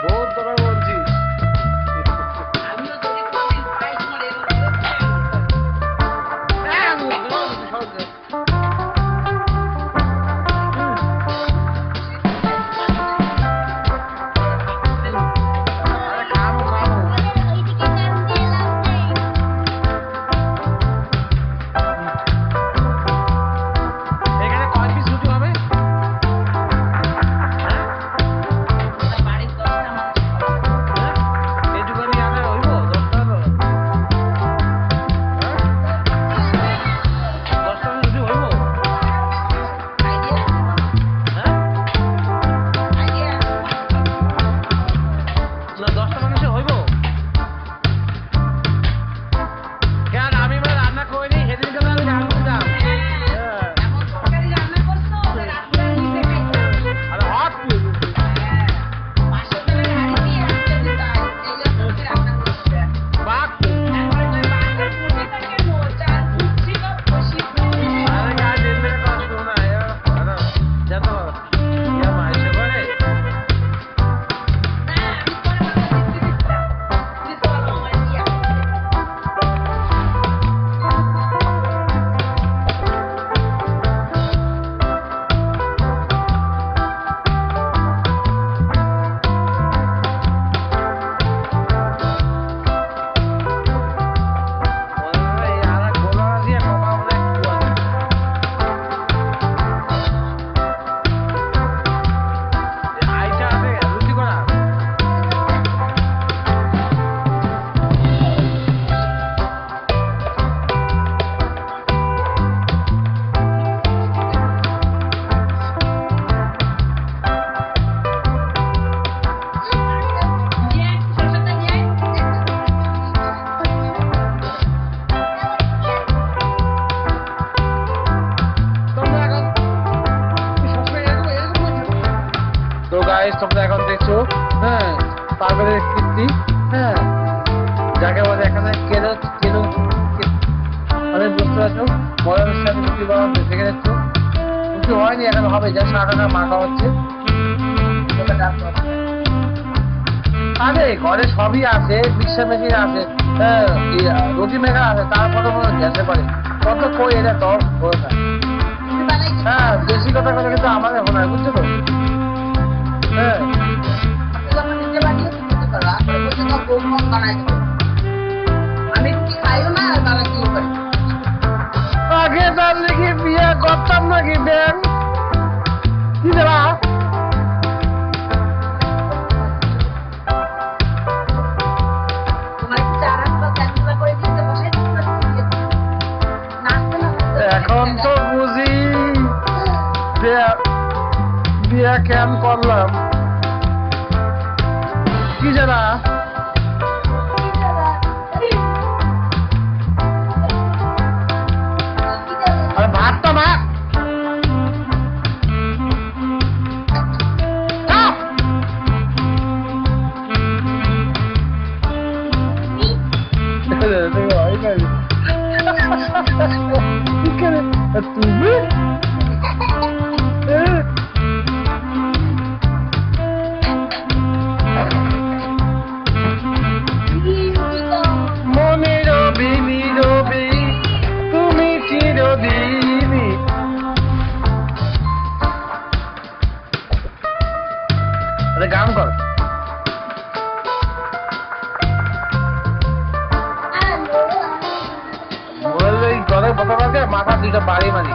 podrá সবই আছে mixer machine আছে হ্যাঁ এই, রুটি মেখা আছে তারপরে মনে গ্যাসে পারে। কত কই এটা তো হয়ে থাকে হ্যাঁ বেশি কথা কথা কিন্তু আমার এখন হয় বুঝছ তো? হ্যাঁ। আগে তার লিখে বিয়ে করতাম নাকি ব্যাং কি দেবা কেন করলাম? কি জানা? আরে ভাতটা মা তুমি? মাথা দুইটা বাড়ি মারি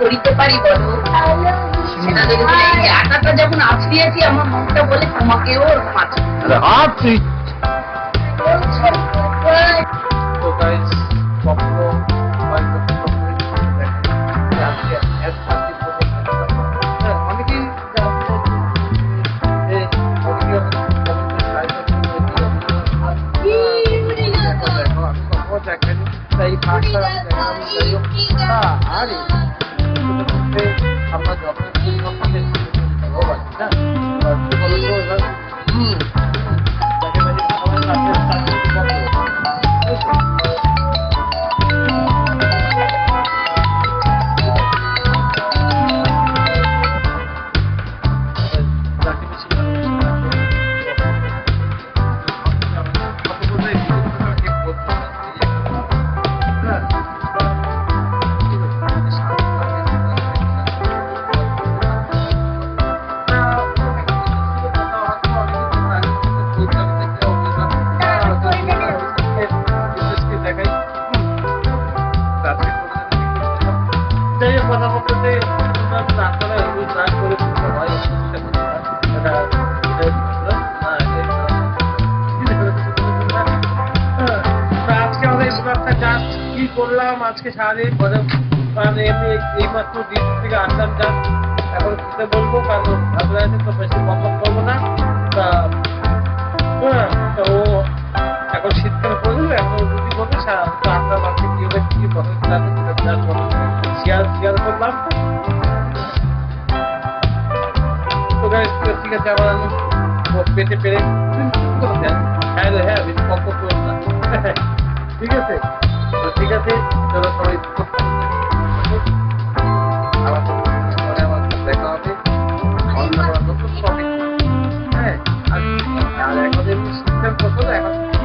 করিতে পারি বলো আটাটা যখন আছড়িয়েছি আমার মনটা বলে তোমাকেও ওরকম হোক কথা বলতে রাস্তাটা রাগ করে এটা আজকে সারাদিন মানে মানে এমনি এই মাত্র থেকে আসলাম জাস্ট। এখন খেতে বলব, কারণ বেশি বন্ধ করব না। তা হ্যাঁ ও এখন শীতকাল পড়ল এখন রুটি করবে সারা আপনার বাড়িতে কি হবে, কি বলে শেয়ার শেয়ার করলাম তো guys, ঠিক আছে আবার আমি পেটে পেরে হ্যাঁ হ্যাঁ করতে হবে না ঠিক আছে তো ঠিক আছে চলো সবাই আবার দেখা হবে অন্য নতুন topic হ্যাঁ আর এখন এমনি শীতকাল এখন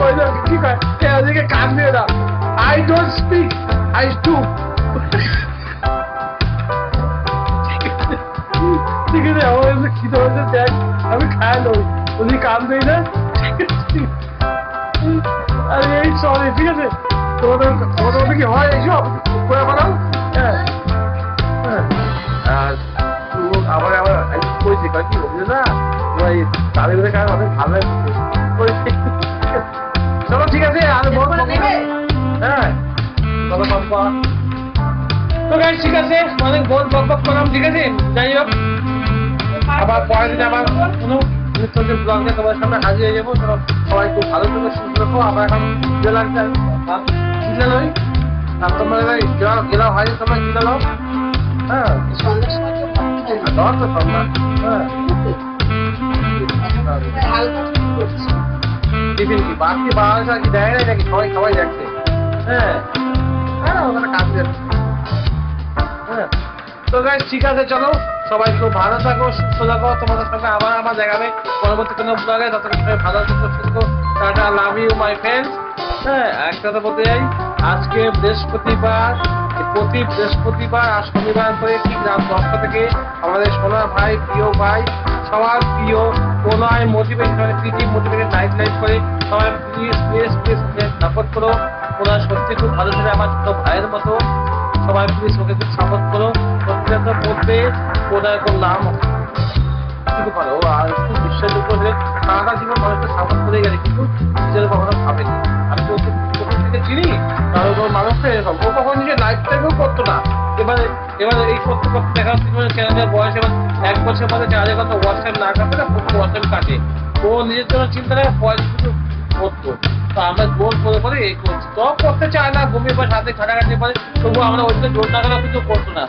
ওই যে কি কয় ওদিকে কান দিয়ে দাও I don't speak I do ঠিক আছে অনেক বল বক বক করলাম, ঠিক আছে? যাই হোক। আবার পরের দিন আবার কোনো নিত্যদিন ব্লগে তোমার সামনে হাজির হয়ে যাব সবাই খুব ভালো থাকো, সুস্থ থাকো। আবার এখন লাগছে কিনে আর তোমার গেলাম গেলাম হয়নি তোমার কিনে নাও হ্যাঁ সময় তো হ্যাঁ। টিফিন কি? বাকি বারোটা কি দেয় নাকি? সবাই সবাই দেখছে। হ্যাঁ। হ্যাঁ ওখানে কাজ যাচ্ছে হ্যাঁ তো ঠিক আছে, চলো। সবাই খুব ভালো থাকো, সুস্থ থাকো। তোমাদের সঙ্গে আবার আমার দেখাবে পরবর্তী কোনো ব্লগে ততক্ষণ ভালো থাকো, সুস্থ tata love you my friends হ্যাঁ একটা কথা বলতে যাই আজকে বৃহস্পতিবার প্রতি বৃহস্পতিবার আর শনিবার করে ঠিক রাত দশটা থেকে আমাদের সোনা ভাই, প্রিয় ভাই, সবার প্রিয় কোনায় motivation PT motivation night life করে, সবাই প্লিজ প্লিজ প্লিজ সাপোর্ট করো। ওরা সত্যি খুব ভালো ছেলে, আমার ছোট ভাইয়ের মতো। সবাই প্লিজ ওকে খুব সাপোর্ট করো। মধ্যে কোন নাম কিন্তু ভালো আর খুব বিশ্বাসযোগ্য ছেলে সারাটা জীবন মানুষকে সাপোর্ট করে গেছে কিন্তু নিজের কখনো আমি তো প্রথম থেকে চিনি, কারণ ওর এরকম। ও নিজের করতো না। এই করতে করতে দেখা যাচ্ছে চ্যানেলের বয়স এবার এক বছর পরে চার্জে কত হোয়াটসঅ্যাপ না কাটে, না হোয়াটসঅ্যাপ কাটে। ও নিজের জন্য চিন্তা করে কিছু করতো। তো আমরা জোর করে করে এই করছি। করতে চায় না, ঘুমিয়ে পর সাথে ঘাটাঘাটি পরে তবু আমরা ওইটা জোর না গেলেও কিন্তু করতো না।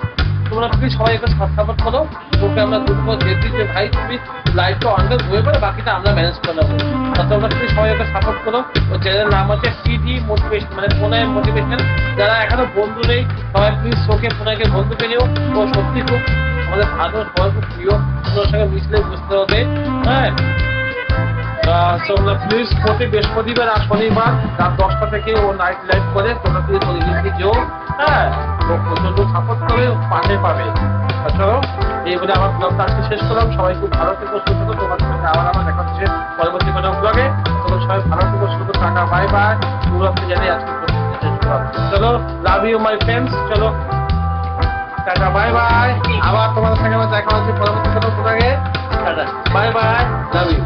তোমরা প্লিজ সবাই একটু সাপোর্ট করো। ওকে আমরা দুটো যেতে যে ভাই তুমি লাইফটা অনলাইন হয়ে পড়ে বাকিটা আমরা ম্যানেজ করে নেব। তা তোমরা প্লিজ সবাই একটু সাপোর্ট করো। ও চ্যানেলের নাম হচ্ছে টিডি মোটিভেশন মানে পুনায় মোটিভেশন যারা এখনও বন্ধু নেই, সবাই প্লিজ ওকে পুনাকে বন্ধু পেলেও ও সত্যি খুব আমাদের ভালো, সবাই খুব প্রিয়। ওর সঙ্গে মিশলে বুঝতে হবে হ্যাঁ? তোমরা প্লিজ প্রতি বৃহস্পতিবার আর শনিবার রাত দশটা থেকে ও নাইট লাইফ করে তোমরা প্লিজ ওই যেও হ্যাঁ ও প্রচণ্ড সাপোর্ট করে, পাশে পাবে। চলো এই বলে আমার ব্লগটা আজকে শেষ করলাম। সবাই খুব ভালো থেকো, সুস্থ থেকো। তোমাদের সঙ্গে আবার আমার দেখা হচ্ছে পরবর্তী কোনো ব্লগে তোমরা সবাই ভালো থেকো, সুস্থ টাটা বাই বাই শুভরাত্রি জানিয়ে আজকে চলো লাভ ইউ মাই ফ্রেন্ডস চলো, টাটা বাই বাই আবার তোমাদের সঙ্গে আমার দেখা হচ্ছে পরবর্তী কোনো ব্লগে tata bye bye love you